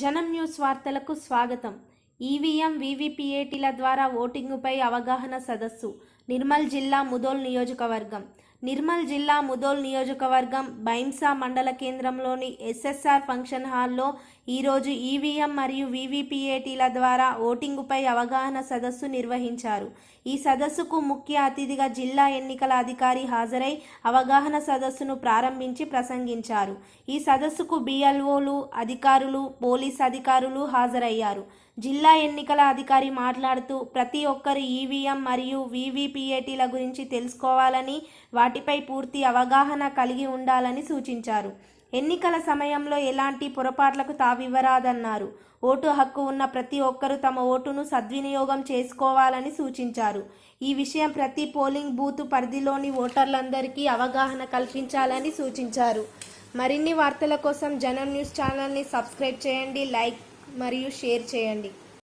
జనం న్యూస్ వార్తలకు స్వాగతం. ఈవీఎం వీవీపీఏటీల ద్వారా ఓటింగుపై అవగాహన సదస్సు. నిర్మల్ జిల్లా ముదోల్ నియోజకవర్గం. నిర్మల్ జిల్లా ముదోల్ నియోజకవర్గం బైంసా మండల కేంద్రంలోని ఎస్ఎస్ఆర్ ఫంక్షన్ హాల్లో ఈరోజు ఈవీఎం మరియు వీవీపీఏటీల ద్వారా ఓటింగుపై అవగాహన సదస్సు నిర్వహించారు. ఈ సదస్సుకు ముఖ్య అతిథిగా జిల్లా ఎన్నికల అధికారి హాజరై అవగాహన సదస్సును ప్రారంభించి ప్రసంగించారు. ఈ సదస్సుకు బిఎల్ఓలు అధికారులు పోలీస్ అధికారులు హాజరయ్యారు. జిల్లా ఎన్నికల అధికారి మాట్లాడుతూ ప్రతి ఒక్కరు ఈవీఎం మరియు వీవీపీఏటీల గురించి తెలుసుకోవాలని వాటిపై పూర్తి అవగాహన కలిగి ఉండాలని సూచించారు. ఎన్నికల సమయంలో ఎలాంటి పొరపాట్లకు తావివ్వరాదన్నారు. ఓటు హక్కు ఉన్న ప్రతి ఒక్కరూ తమ ఓటును సద్వినియోగం చేసుకోవాలని సూచించారు. ఈ విషయం ప్రతి పోలింగ్ బూత్ పరిధిలోని ఓటర్లందరికీ అవగాహన కల్పించాలని సూచించారు. మరిన్ని వార్తల కోసం జనం న్యూస్ ఛానల్ని సబ్స్క్రైబ్ చేయండి లైక్ మరియు షేర్ చేయండి.